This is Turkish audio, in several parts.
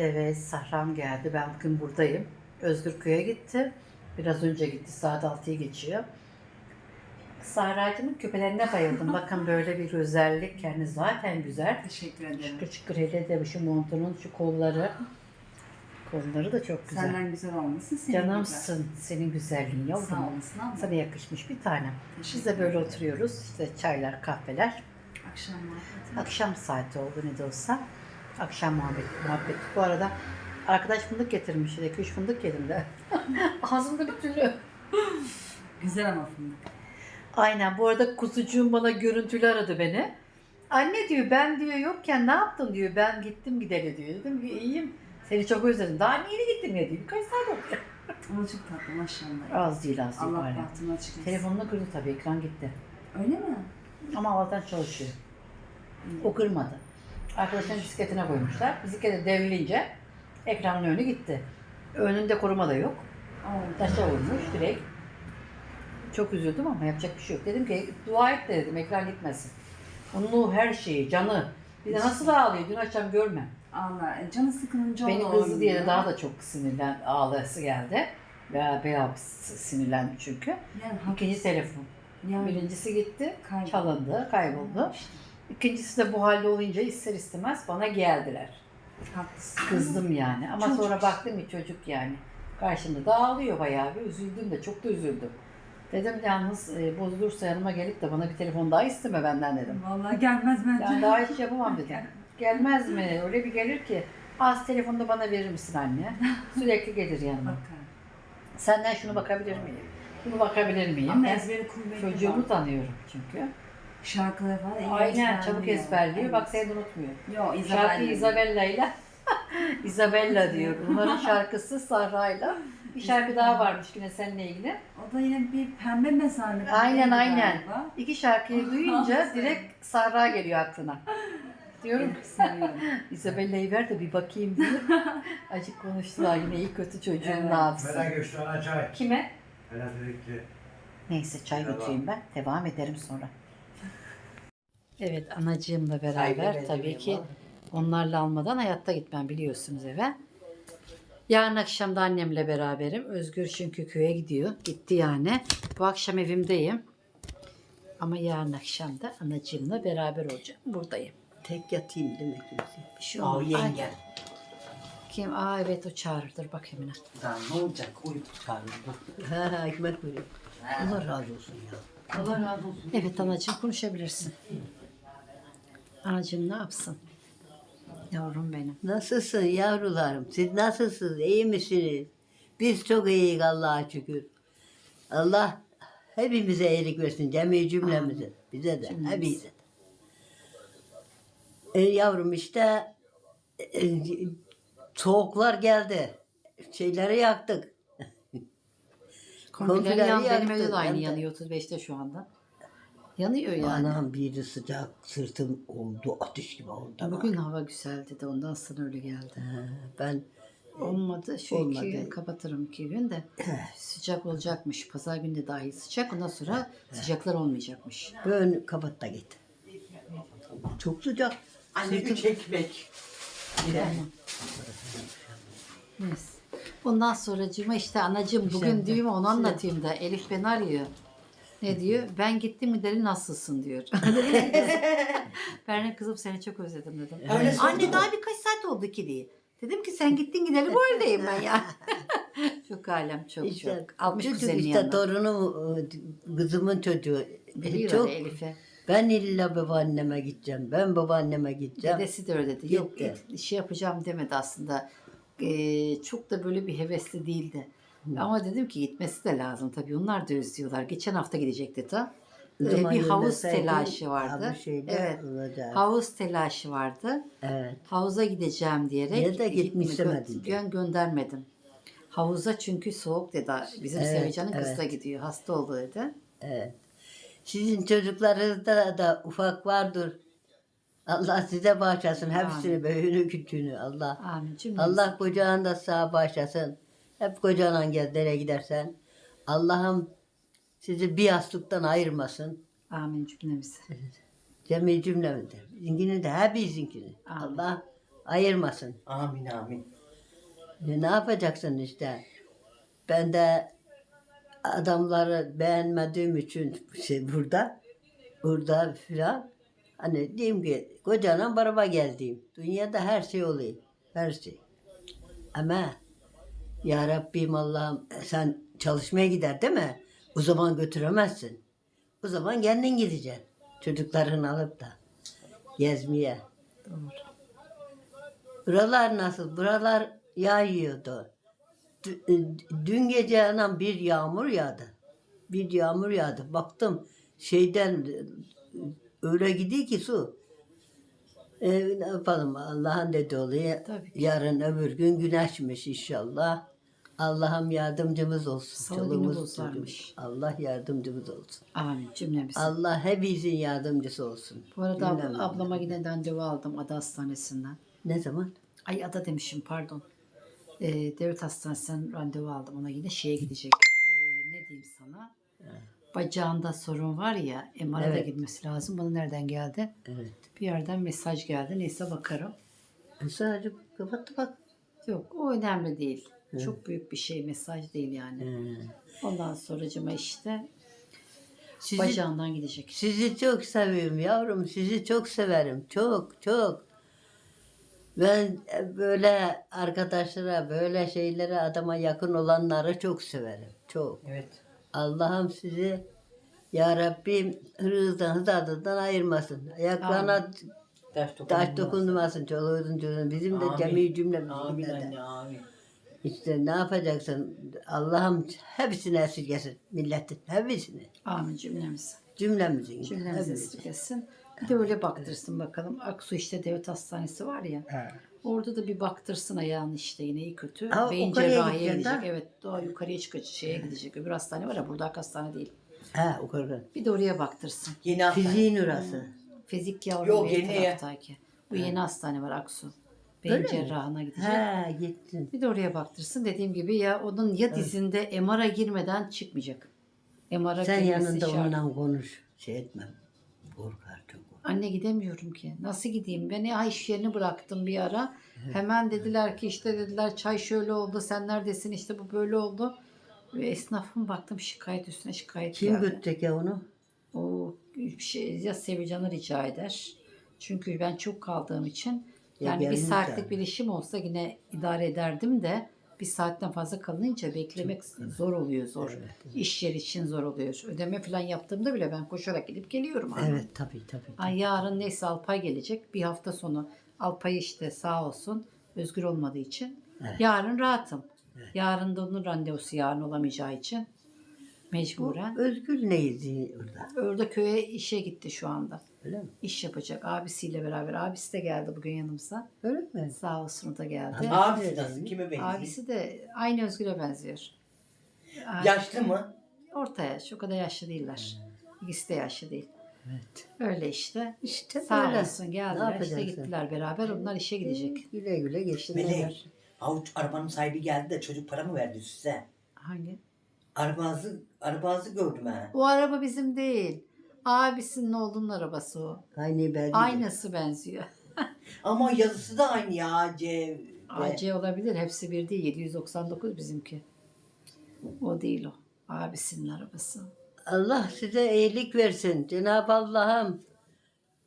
Evet, Sahram geldi. Ben bugün buradayım. Özgür Köy'e gitti. Biraz önce gitti. Saat 6'yı geçiyor. Sahra'cığımın küpelerine bayıldım. Bakın böyle bir özellik. Yani zaten güzel. Teşekkür ederim. Şıkır şıkır hele de şu montunun şu kolları. Kolları da çok güzel. Senden güzel olmasın. Senin Canımsın. Senin güzelliğin güzel. Sağ yavrum. olasın ama. Sana yakışmış bir tanem. Biz de böyle oturuyoruz. İşte çaylar, kahveler. Akşam muhabbeti. Akşam saati oldu ne de olsa. Akşam muhabbet, muhabbet. Bu arada arkadaş fındık getirmiş. 2-3 fındık yedim de. Ağzımda bir türlü. Güzel ama fındık. Aynen. Bu arada kuzucuğum bana görüntülü aradı beni. Anne diyor ben diyor yokken ne yaptın diyor. Ben gittim gideli diyor. Dedim ki iyiyim. Seni çok özledim. Daha niye gittin ya diyor. Kaç saat oldu? Ama çok tatlı maşallah. Az değil az değil. Allah bari. bahtını açık etsin. Telefonunu kırdı tabii. Ekran gitti. Öyle mi? Ama Allah'tan çalışıyor. O kırmadı. Arkadaşların bisikletine koymuşlar. Bisiklete devrilince ekranın önü gitti. Önünde koruma da yok. Oo. Taşa vurmuş direkt. Çok üzüldüm ama yapacak bir şey yok. Dedim ki dua et de dedim ekran gitmesin. Onun her şeyi, canı. Bir de nasıl ağlıyor dün akşam görme. Allah. e, Canı sıkılınca Beni o kızdı diye de daha da çok sinirlen, ağlayası geldi. Veya bayağı sinirlendi çünkü. Yani, İkinci telefon. yani Birincisi gitti, Kayboldu. çalındı, kayboldu. İşte, İkincisi de bu halde olunca ister istemez bana geldiler. haklısın. Kızdım yani. Ama Çocuk. sonra baktım ki çocuk yani. Karşımda da ağlıyor bayağı bir. Üzüldüm de çok da üzüldüm. Dedim yalnız e, bozulursa yanıma gelip de bana bir telefon daha isteme benden dedim. Vallahi gelmez bence. Yani daha hiç yapamam dedim. Gelmez mi? Öyle bir gelir ki az telefonu da bana verir misin anne? Sürekli gelir yanıma. Bakar. Senden şunu bakabilir miyim? Bunu bakabilir miyim? Ama Ben ezberi kuvvetli. çocuğumu tanıyorum çünkü. Şarkıları falan iyi Aynen çabuk ezberliyor. ezberliyor. Bak seni de unutmuyor. Yo Şarkı Isabella. Isabella ile Isabella diyor. Bunların şarkısı Sahra'yla. Bir şarkı daha varmış yine seninle ilgili. O da yine bir pembe mezarlık. Aynen aynen. galiba? İki şarkıyı duyunca direkt Sahra geliyor aklına. Diyorum seviyorum. Isabella'yı ver de bir bakayım diye. Acık konuştular yine iyi kötü çocuğum Evet. ne yapsın. Merak göçtü ana çay. Kime? Elektrikli. Neyse çay Devam. götüreyim ben. Devam ederim sonra. Evet anacığımla beraber tabii ki onlarla almadan hayatta gitmem biliyorsunuz eve. Yarın akşam da annemle beraberim. Özgür çünkü köye gidiyor. Gitti yani. Bu akşam evimdeyim. Ama yarın akşam da anacığımla beraber olacağım. Buradayım. Tek yatayım demek ki. Bir şey Aa, olmaz. yenge. Kim? Aa evet o çağırır. Dur bak Emine. Daha ne olacak? Uyku çıkardım. Ha, ekmek veriyor. Allah razı olsun ya. Allah razı olsun. Evet anacığım konuşabilirsin. Anacığım ne yapsın? Yavrum benim. Nasılsın yavrularım? Siz nasılsınız? İyi misiniz? Biz çok iyiyiz Allah'a şükür. Allah hepimize iyilik versin. Cemi cümlemize. Bize de. Cümlemize. Hepimize de. E, yavrum işte e, soğuklar geldi. Şeyleri yaktık. Kombileri yan, benim evde de aynı yanıyor 35'te şu anda. Yanıyor yani. Anam biri sıcak sırtım oldu ateş gibi oldu. Bugün hava güzeldi de ondan sana öyle geldi. Ha, Ben Olmadı. Şu iki Olmadı. gün kapatırım iki gün de. sıcak olacakmış. Pazar günü de dahil sıcak. Ondan sonra sıcaklar olmayacakmış. böyle kapat da git. Çok sıcak. Anne üç ekmek. Tamam. Neyse. Ondan sonra cıma işte anacığım bugün İşte, düğümü onu anlatayım da Elif beni arıyor. Ne diyor? Ben gittim mi deli nasılsın diyor. de kızım seni çok özledim dedim. Öyle Anne daha birkaç saat oldu ki diye. Dedim ki sen gittin gideli bu evdeyim ben ya. çok alem çok İşte, çok. Almış çocuk kuzenin işte yanına. torunum, e, kızımın çocuğu. Biliyor çok, Elif'e. ben illa babaanneme gideceğim. Ben babaanneme gideceğim. Dedesi de öyle dedi. Yok Gitti. git, şey yapacağım demedi aslında. Ee, çok da böyle bir hevesli değildi. Ama dedim ki gitmesi de lazım tabii. Onlar da özlüyorlar. Geçen hafta gidecekti ta. Ee, bir havuz telaşı vardı. şeyde Evet. olacak. Havuz telaşı vardı. Evet. Havuza gideceğim diyerek. De gitme- gitmiş gö-? Gön göndermedim. Havuza çünkü soğuk dedi. Bizim Evet, Sevican'ın kızı da evet. gidiyor. Hasta oldu dedi. Evet. Sizin çocuklarınızda da ufak vardır. Allah size bağışlasın. Hepsini büyüğünü küçüğünü. Allah Amin. Cümlemize. Allah kocanı da sağ bağışlasın. Hep kocanla gez nereye gidersen. Allah'ım sizi bir yastıktan ayırmasın. Amin cümlemize. Cemi cümlemizde. Bizimkini de hep izinkini. Amin. Allah ayırmasın. Amin amin. E, ne yapacaksın işte? Ben de adamları beğenmediğim için şey burada, burada filan hani diyeyim ki kocaman araba geldim. Dünyada her şey oluyor. Her şey. Ama ya Rabbim Allah'ım sen çalışmaya gider değil mi? O zaman götüremezsin. O zaman kendin gideceksin. Çocuklarını alıp da gezmeye. Buralar nasıl? Buralar yağıyordu. D- e, Dün gece anam bir yağmur yağdı. Bir yağmur yağdı. Baktım şeyden öyle gidiyor ki su. E, ne yapalım Allah'ın dedi oluyor. Tabii. Yarın öbür gün güneşmiş inşallah. Allah'ım yardımcımız olsun. Salı günü Çoluğumuz, bozarmış. çocuğumuz. Allah yardımcımız olsun. Amin cümlemiz. Allah hepimizin yardımcısı olsun. Bu arada abla- Cümlemize. ablama yine randevu aldım Ada Hastanesi'nden. Ne zaman? Ay Ada demişim pardon. Ee, devlet hastanesinden randevu aldım. Ona yine şeye gidecek. Ee, ne diyeyim sana? Bacağında sorun var ya MR'a da Evet. gitmesi lazım. Bana nereden geldi? Evet. Bir yerden mesaj geldi. Neyse bakarım. Sadece kapattı bak. Yok o önemli değil. Çok büyük bir şey mesaj değil yani. Ondan sonracıma işte Sizi, bacağından gidecek. sizi çok seviyorum yavrum. Sizi çok severim. Çok çok. Ben böyle arkadaşlara, böyle şeylere, adama yakın olanları çok severim. Çok. Evet. Allah'ım sizi ya Rabbim hırzdan hızardan ayırmasın. Ayaklarına Taş taş dokunmasın. Çoluğun çocuğun. Bizim de Amin. cemi cümlemiz Amin de. anne amin. İşte ne yapacaksın? Allah'ım hepsini esirgesin. Milletin hepsini. Amin cümlemiz. Cümlemizin. Cümlemizi hepimizin. esirgesin. Bir de öyle baktırsın bakalım. Aksu işte devlet hastanesi var ya. Orada da bir baktırsın ayağını işte yine iyi kötü. Ha, Beyin yukarıya cerrahiye gidecek. ha? Evet daha yukarıya çıkacak şeye gidecek. Öbür hastane var ya burada hastane değil. Ha o kadar. Bir de oraya baktırsın. Yeni hafta. Fiziğin orası. Fizik yavrum Yok, bir yeni taraftaki. Bu yeni hastane var Aksu. Beyin Öyle mi? cerrahına gidecek. Ha gittin. Bir de oraya baktırsın. Dediğim gibi ya onun ya dizinde MR'a girmeden çıkmayacak. MR'a Sen girmesi yanında şart. onunla konuş. Şey etme. Anne gidemiyorum ki. Nasıl gideyim? Ben ya iş yerini bıraktım bir ara. Hemen dediler ki işte dediler çay şöyle oldu. Sen neredesin? İşte bu böyle oldu. Ve esnafım baktım şikayet üstüne şikayet Kim geldi. götürecek ya onu? O bir şey ya Sevilcan'ı rica eder. Çünkü ben çok kaldığım için Ya yani bir gelmiş saatlik yani. bir işim olsa yine idare ederdim de bir saatten fazla kalınca beklemek zor oluyor zor. İş yeri için zor oluyor. Ödeme falan yaptığımda bile ben koşarak gidip geliyorum. ama. Evet tabii tabii. Ay yarın neyse Alpay gelecek. Bir hafta sonu Alpay işte sağ olsun özgür olmadığı için. Evet. Yarın rahatım. Yarın da onun randevusu yarın olamayacağı için. Mecburen. Özgür neydi orada? Orada köye işe gitti şu anda. Öyle mi? İş yapacak abisiyle beraber. Abisi de geldi bugün yanımıza. Öyle mi? Sağ olsun o da geldi. Abisi nasıl? Kime benziyor? Abisi de aynı Özgür'e benziyor. Aa, Yaşlı mı? Orta yaş. O kadar yaşlı değiller. İkisi de yaşlı değil. Evet. Öyle işte. İşte Sağ böyle. olsun Ne geldiler işte yapacaksın? gittiler beraber. Onlar işe gidecek. Güle güle geçsinler. Melek. Avuç arabanın sahibi geldi de çocuk para mı verdi size? Hangi? Arabazı, arabazı gördüm ha. O araba bizim değil. Abisinin oğlunun arabası o. Aynı belli. Aynısı benziyor. Ama yazısı da aynı ya. C. AC olabilir. Hepsi bir değil. 799 bizimki. O değil o. Abisinin arabası. Allah size iyilik versin. Cenab-ı Allah'ım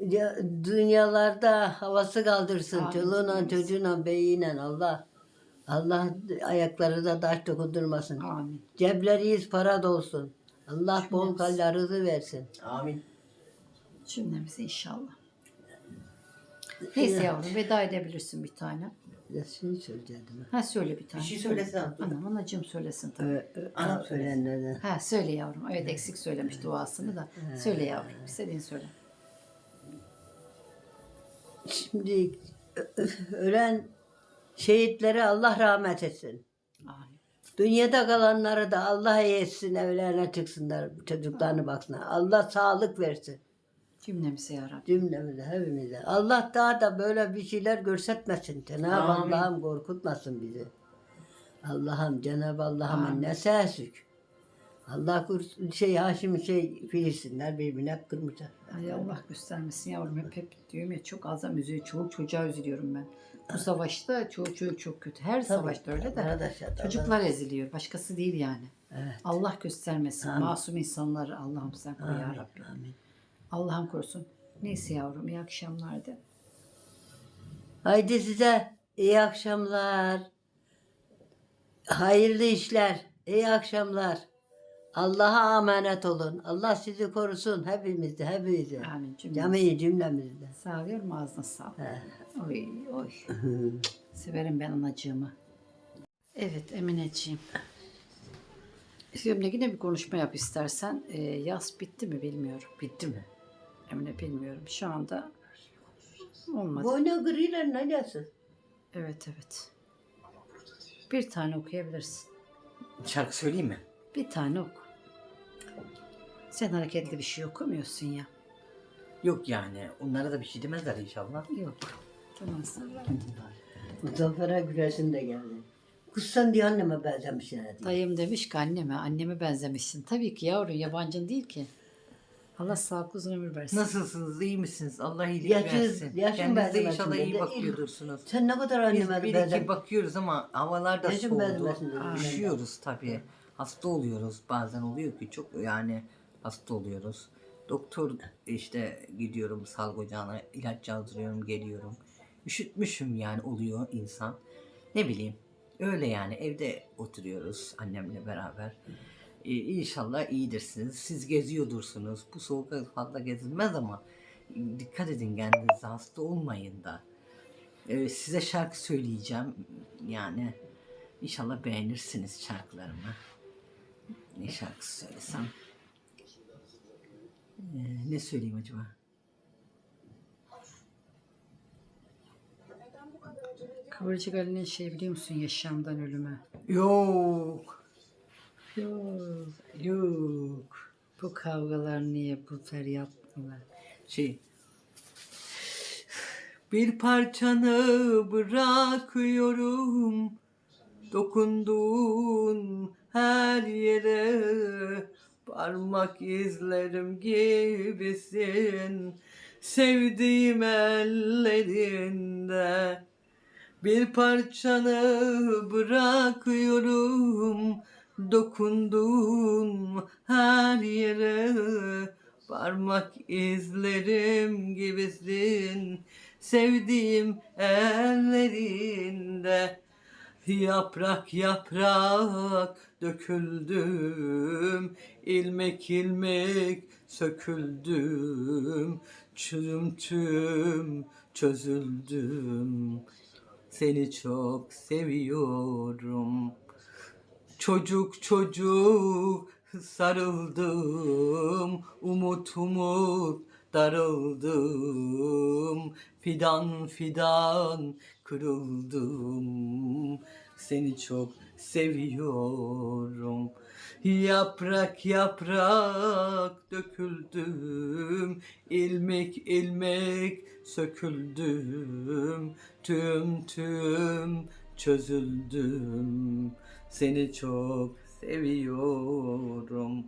ya- dünyalarda havası kaldırsın. Amin. Çoluğuna, çocuğuna, beyiyle Allah. Allah ayakları da taş dokundurmasın. Amin. Cebleriyiz para dolsun. Allah bol rızı versin. Amin. Cümlemize inşallah. Neyse yavrum veda edebilirsin bir tane. Ya şey söyleyecektim. Ha söyle bir Bir tane. şey söyle. söylesene. Anam anacığım söylesin tabii. Ö- ö- Anam söylesin. ölenlerden. Ha söyle yavrum. Evet eksik söylemiş duasını da. Söyle yavrum. İstediğini söyle. Şimdi ö- ö- ölen şehitlere Allah rahmet etsin. Amin. Dünyada kalanları da Allah iyi etsin, evlerine çıksınlar, çocuklarını baksınlar. Allah sağlık versin Cümlemize yarabbim. cümlemize, hepimize. Allah daha da böyle bir şeyler görsetmesin. Cenab-ı Amin. Allah'ım korkutmasın bizi. Allah'ım, Cenab-ı Allah'ım Amin. ne sesük. Allah korusun şey Haşim şey Filistinler birbirine hep kırmışlar. Ay Allah göstermesin yavrum hep hep diyorum ya çok azam üzülüyor. Çoğu çocuğa üzülüyorum ben. Bu savaşta çoğu çocuk çok kötü. Her savaşta öyle de. Arkadaşlar, Çocuklar eziliyor. Başkası değil yani. Evet. Allah göstermesin. Amin. Masum insanları Allah'ım sen koru ya Rabbi. Amin. Allah'ım korusun. Neyse yavrum iyi akşamlar de. Haydi size iyi akşamlar. Hayırlı işler. İyi akşamlar. Allah'a emanet olun. Allah sizi korusun hepimizi, hepimizi. Amin cümlemizi. Camiyi cümlemizde. Sağ ol yavrum ağzına sağlık. Oy oy. Severim ben anacığımı. Evet Emineciğim. Şimdi yine bir konuşma yap istersen. Ee, yaz bitti mi bilmiyorum. Bitti mi? Emine bilmiyorum. Şu anda olmadı. Boynu kırıyla ne diyorsun? Evet evet. Bir tane okuyabilirsin. Şarkı söyleyeyim mi? Bir tane oku. Sen hareketli bir şey okumuyorsun ya. Yok yani. Onlara da bir şey demezler inşallah. Yok. Tamam sana. Muzaffer'e güreşin de geldi. Kız sen diye anneme benzemişsin dedi. Dayım demiş ki anneme, anneme benzemişsin. Tabii ki yavrum yabancın değil ki. Allah sağlıklı uzun ömür versin. Nasılsınız? iyi misiniz? Allah iyilik Yaşı- versin. yaşın Kendinize benzemesin inşallah dedi. iyi bakıyordursunuz. Sen ne kadar Biz anneme bir iki benzemişsin. bakıyoruz ama havalar da Yaşın soğudu. benzemesin dedi. Üşüyoruz tabii. Hasta oluyoruz. Bazen oluyor ki çok yani hasta oluyoruz. Doktor işte gidiyorum sağlık ocağına ilaç yazdırıyorum geliyorum. Üşütmüşüm yani oluyor insan. Ne bileyim öyle yani evde oturuyoruz annemle beraber. Ee, inşallah iyidirsiniz. Siz geziyordursunuz. Bu soğukta fazla gezilmez ama dikkat edin kendinize hasta olmayın da. Ee, size şarkı söyleyeceğim. Yani inşallah beğenirsiniz şarkılarımı. Ne şarkısı söylesem? Ee, ne söyleyeyim acaba? Kıvırcık Ali'nin şey biliyor musun yaşamdan ölüme? Yok. Yok. Yok. Bu kavgalar niye bu feryatlar? Şey. Bir parçanı bırakıyorum Dokunduğun her yere Parmak izlerim gibisin Sevdiğim ellerinde. Bir parçanı bırakıyorum Dokunduğun her yere. Parmak izlerim gibisin Sevdiğim ellerinde Yaprak yaprak döküldüm. İlmek ilmek söküldüm. Tüm tüm çözüldüm. Seni çok seviyorum. Çocuk çocuk sarıldım. Umut umut darıldım. Fidan fidan kırıldım. Seni çok seviyorum. Yaprak yaprak döküldüm. İlmek ilmek söküldüm. Tüm tüm çözüldüm. Seni çok seviyorum.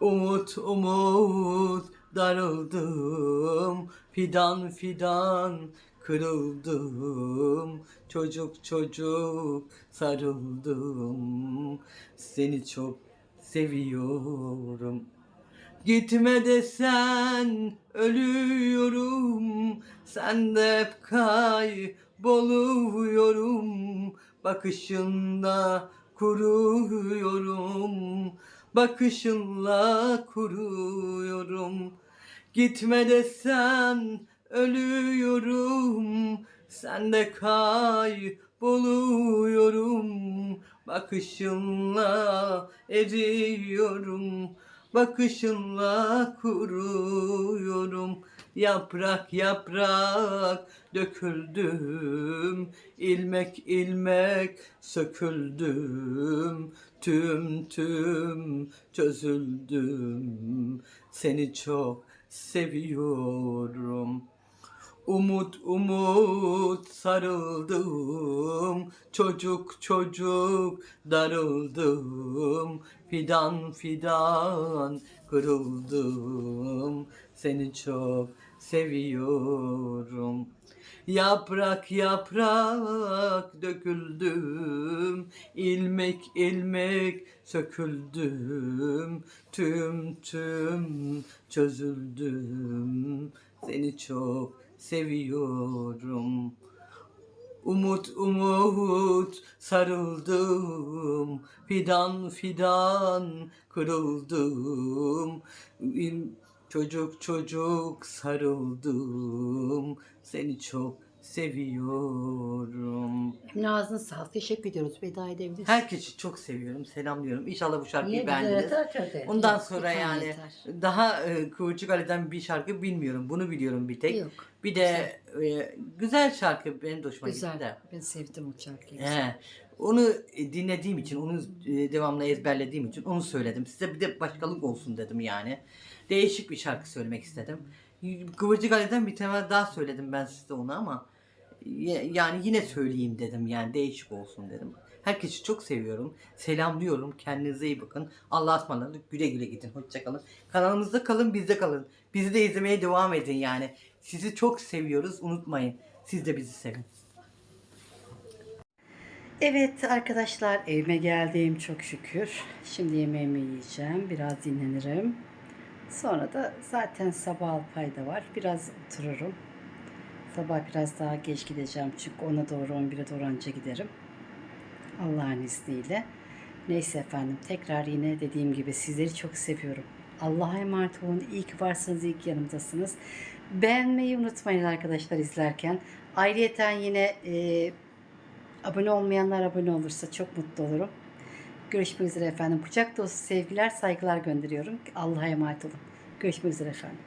Umut umut darıldım. Fidan fidan kırıldım. Çocuk çocuk sarıldım. Seni çok seviyorum. Gitme desen ölüyorum. Sen de hep kayboluyorum. Bakışında kuruyorum. Bakışınla kuruyorum. Gitme desen ölüyorum Sen de kayboluyorum. Bakışınla eriyorum Bakışınla kuruyorum. Yaprak yaprak döküldüm. İlmek ilmek söküldüm. Tüm tüm çözüldüm. Seni çok seviyorum Umut umut sarıldım. Çocuk çocuk darıldım. Fidan fidan kırıldım. Seni çok seviyorum. Yaprak yaprak döküldüm. İlmek ilmek söküldüm. Tüm tüm çözüldüm. Seni çok seviyorum. Umut umut sarıldım. Fidan fidan kırıldım. Çocuk çocuk sarıldım. Seni çok seviyorum Emine ağzına sağlık. Teşekkür ediyoruz. Veda edebiliriz. Herkesi çok seviyorum, selamlıyorum. İnşallah bu şarkıyı Niye beğendiniz. güzel açardı? Ondan Yok, sonra bir tane yani yeter. daha e, Kıvırcık Ali'den bir şarkı bilmiyorum. Bunu biliyorum bir tek. Yok. Bir de e, güzel şarkı benim de hoşuma gitti Güzel. de. Ben sevdim o şarkıyı. He. Onu e, dinlediğim için, onu e, devamlı ezberlediğim için onu söyledim. Size bir de başkalık olsun dedim yani. Değişik bir şarkı söylemek istedim. Kıvırcık Ali'den bir tane daha söyledim ben size onu ama yani yine söyleyeyim dedim yani değişik olsun dedim. Herkesi çok seviyorum. Selamlıyorum. Kendinize iyi bakın. Allah'a ısmarladık. Güle güle gidin. Hoşçakalın. Kanalımızda kalın, bizde kalın. Bizi de izlemeye devam edin yani. Sizi çok seviyoruz. Unutmayın. Siz de bizi sevin. Evet arkadaşlar evime geldim çok şükür. Şimdi yemeğimi yiyeceğim. Biraz dinlenirim. Sonra da zaten sabah alpayda var. Biraz otururum. Sabah biraz daha geç gideceğim. Çünkü ona doğru 11'e doğru anca giderim. Allah'ın izniyle. Neyse efendim tekrar yine dediğim gibi sizleri çok seviyorum. Allah'a emanet olun. İyi ki varsınız, iyi ki yanımdasınız. Beğenmeyi unutmayın arkadaşlar izlerken. Ayrıyeten yine e, abone olmayanlar abone olursa çok mutlu olurum. Görüşmek üzere efendim. Kucak dolusu sevgiler, saygılar gönderiyorum. Allah'a emanet olun. Görüşmek üzere efendim.